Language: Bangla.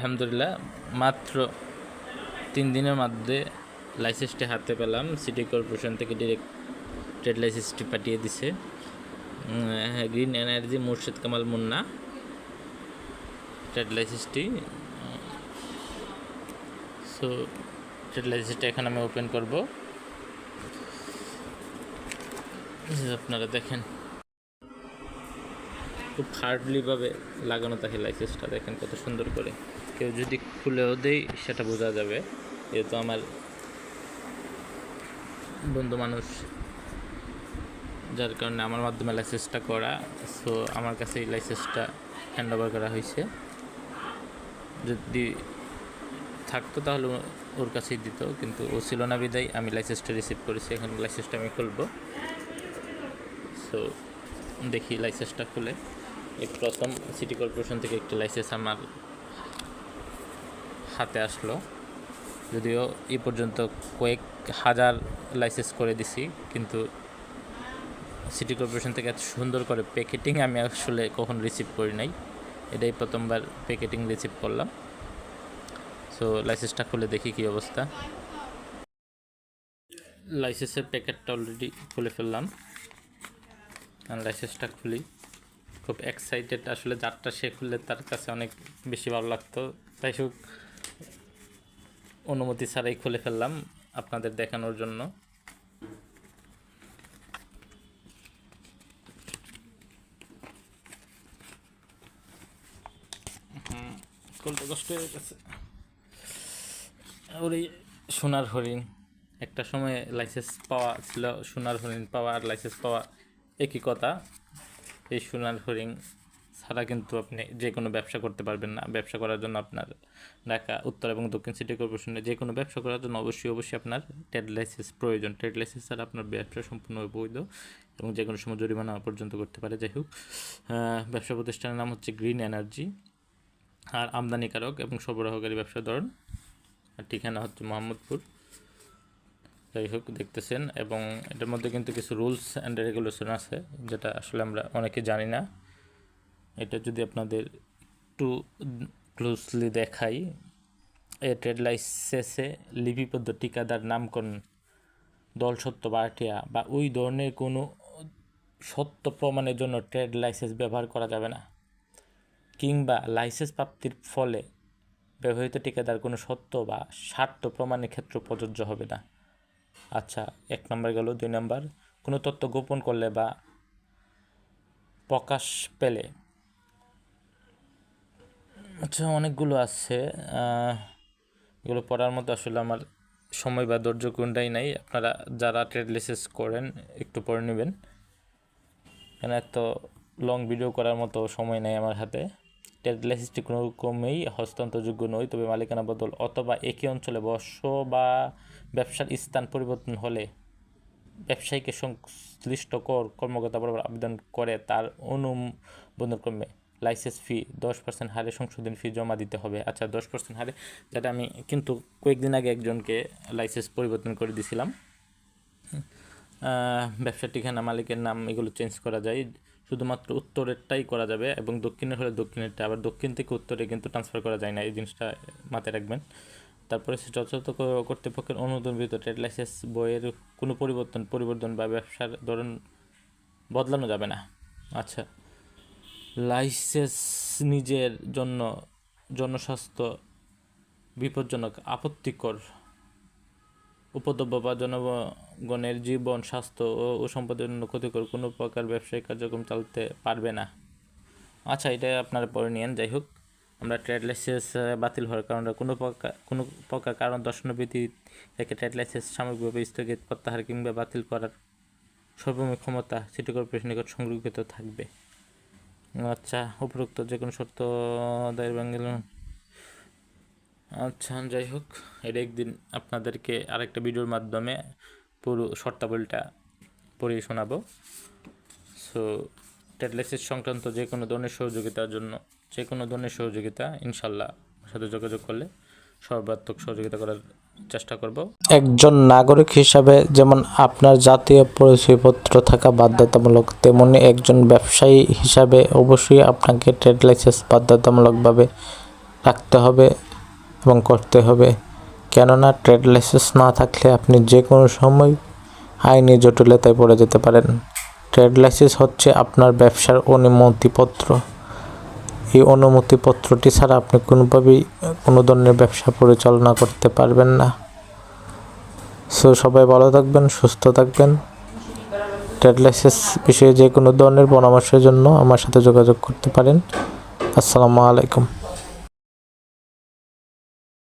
আলহামদুলিল্লাহ, মাত্র তিন দিনের মধ্যে লাইসেন্সটি হাতে পেলাম। সিটি কর্পোরেশন থেকে ডিরেক্ট ট্রেড লাইসেন্সটি পাঠিয়ে দিছে। Green energy Murshid Kamal Munna trade লাইসেন্সটি so trade লাইসেন্সটা এখন আমি ওপেন করব। আপনারা দেখেন। খুব হার্ডলিভাবে লাগানো থাকে লাইসেন্সটা দেখেন কত সুন্দর করে। কেউ যদি খুলেও দেই, সেটা বোঝা যাবে। যেহেতু আমার বন্ধু মানুষ, যার কারণে আমার মাধ্যমে লাইসেন্সটা করা সো আমার কাছে এই লাইসেন্সটা হ্যান্ড ওভার করা হয়েছে। যদি থাকতো তাহলে ওর কাছেই দিত, কিন্তু ও ছিল না বিদায়, আমি লাইসেন্সটা রিসিভ করেছি, এখন লাইসেন্সটা আমি খুলবো। সো দেখি লাইসেন্সটা খুলে। এই প্রথম সিটি কর্পোরেশন থেকে একটি লাইসেন্স আমার হাতে আসলো। যদিও এই পর্যন্ত কয়েক হাজার লাইসেন্স করে দিছি, কিন্তু সিটি কর্পোরেশন থেকে এত সুন্দর করে প্যাকেটিং আমি আসলে কখন রিসিভ করি নাই। এটাই প্রথমবার প্যাকেটিং রিসিভ করলাম। সো লাইসেন্সটা খুলে দেখি কী অবস্থা। লাইসেন্সের প্যাকেটটা অলরেডি খুলে ফেললাম। লাইসেন্সটা খুলি। খুব এক্সাইটেড আসলে যারটা সে খুললে তার কাছে অনেক বেশি ভালো লাগতো। তাই হোক অনুমতি ছাড়াই খুলে ফেললাম আপনাদের দেখানোর জন্য। হয়ে গেছে। ওরে, সোনার হরিণ। একটা সময়ে লাইসেন্স পাওয়া ছিল, সোনার হরিণ পাওয়া আর লাইসেন্স পাওয়া একই কথা। এই সোনার হরিণ ছাড়া কিন্তু আপনি যে কোনো ব্যবসা করতে পারবেন না। ব্যবসা করার জন্য আপনার ঢাকা, উত্তর এবং দক্ষিণ সিটি কর্পোরেশনে যে কোনো ব্যবসা করার জন্য অবশ্যই অবশ্যই আপনার ট্রেড লাইসেন্স প্রয়োজন। ট্রেড লাইসেন্স ছাড়া আপনার ব্যবসা সম্পূর্ণভাবে বৈধ এবং যে কোনো সময় জরিমানা পর্যন্ত করতে পারে। যাই হোক ব্যবসা প্রতিষ্ঠানের নাম হচ্ছে গ্রিন এনার্জি আর আমদানিকারক এবং সরবরাহকারী ব্যবসা ধরন, আর ঠিকানা হচ্ছে মোহাম্মদপুর। যাই হোক, দেখতেছেন এবং এটার মধ্যে কিন্তু কিছু রুলস অ্যান্ড রেগুলেশন আছে, যেটা আসলে আমরা অনেকে জানি না। এটা যদি আপনাদের একটু ক্লোজলি দেখাই এ ট্রেড লাইসেন্সে লিপিবদ্ধ ঠিকাদার নামকরণ, দল সত্য বা আটিয়া বা ওই ধরনের কোনো সত্য প্রমাণের জন্য ট্রেড লাইসেন্স ব্যবহার করা যাবে না। কিংবা লাইসেন্স প্রাপ্তির ফলে ব্যবহৃত ঠিকাদার কোনো সত্য বা স্বার্থ প্রমাণের ক্ষেত্রে প্রযোজ্য হবে না। আচ্ছা এক নম্বর গেল, দুই নম্বর। কোনো তথ্য গোপন করলে বা প্রকাশ পেলে আচ্ছা অনেকগুলো আছে। এগুলো পড়ার মতো আসলে আমার সময় বা ধৈর্য কোনটাই নাই। আপনারা যারা ট্রেড লাইসেন্স করেন, একটু পড়ে নেবেন। কেন এত লং ভিডিও করার মতো সময় নেই আমার হাতে। ট্রেড লাইসেন্সটি কোনো রকমেই হস্তান্তরযোগ্য নয়, তবে মালিকানা বদল অথবা একই অঞ্চলে বর্ষ বা ব্যবসার স্থান পরিবর্তন হলে ব্যবসায়ীকে সংশ্লিষ্ট কর, কর্মকর্তা বরাবর আবেদন করে, তার অনুমোদন ক্রমে লাইসেন্স ফি দশ পার্সেন্ট হারে সংশোধন ফি জমা দিতে হবে। আচ্ছা দশ পার্সেন্ট হারে যেটা আমি কিন্তু কয়েকদিন আগে একজনকে লাইসেন্স পরিবর্তন করে দিছিলাম। আহ, ব্যবসার ঠিকানা মালিকের নাম এগুলো চেঞ্জ করা যায়। শুধুমাত্র উত্তরেরটাই করা যাবে এবং দক্ষিণের হলে দক্ষিণেরটা আবার দক্ষিণ থেকে উত্তরে কিন্তু ট্রান্সফার করা যায় না এই জিনিসটা মাথায় রাখবেন। তারপরে যথাযথ কর্তৃপক্ষের অনুমোদন ব্যতীত ট্রেড লাইসেন্স বইয়ের কোনো পরিবর্তন পরিবর্তন বা ব্যবসার ধরন বদলানো যাবে না। আচ্ছা লাইসেন্স নিজের জন্য, জনস্বাস্থ্য বিপজ্জনক, আপত্তিকর উপদ্রব্য বা জনগণের জীবন, স্বাস্থ্য ও সম্পদের জন্য ক্ষতিকর কোনো প্রকার ব্যবসায়িক কার্যক্রম চালাতে পারবে না। আচ্ছা এটা আপনারা পরে নিয়েন, যাই হোক। আমরা ট্রেড লাইসেন্স বাতিল হওয়ার কারণে কোনো প্রকার কোনো প্রকার কারণ দর্শনবিধি থেকে ট্রেড লাইসেন্স সামগ্রিকভাবে স্থগিত প্রত্যাহার কিংবা বাতিল করার সর্বময় ক্ষমতা সিটি কর্পোরেশনের নিকট সংরক্ষিত থাকবে। আচ্ছা উপরোক্ত যে কোনো শর্ত দায়ের বাঙ্গেল। আচ্ছা যাই হোক, এটা একদিন আপনাদেরকে আরেকটা ভিডিওর মাধ্যমে পুরো শর্তাবলীটা পড়িয়ে শোনাবো। সো টেটলাইসিস সংক্রান্ত যে কোনো ধরনের সহযোগিতার জন্য যে কোনো ধরনের সহযোগিতা, ইনশাল্লাহ, সাথে যোগাযোগ করলে সর্বাত্মক সহযোগিতা করার চেষ্টা করব। একজন নাগরিক হিসাবে যেমন আপনার জাতীয় পরিচয়পত্র থাকা বাধ্যতামূলক, তেমনি একজন ব্যবসায়ী হিসাবে অবশ্যই আপনাকে ট্রেড লাইসেন্স বাধ্যতামূলকভাবে রাখতে হবে এবং করতে হবে। কেননা ট্রেড লাইসেন্স না থাকলে আপনি যে কোনো সময় আইনি জটিলতায় পড়ে যেতে পারেন। ট্রেড লাইসেন্স হচ্ছে আপনার ব্যবসার অনুমতিপত্র। এই অনুমতিপত্রটি ছাড়া আপনি কোনোভাবেই কোনো ধরনের ব্যবসা পরিচালনা করতে পারবেন না। সো সবাই ভালো থাকবেন, সুস্থ থাকবেন। ট্রেড লাইসেন্স বিষয়ে যে কোনো ধরনের পরামর্শের জন্য আমার সাথে যোগাযোগ করতে পারেন। আসসালামু আলাইকুম।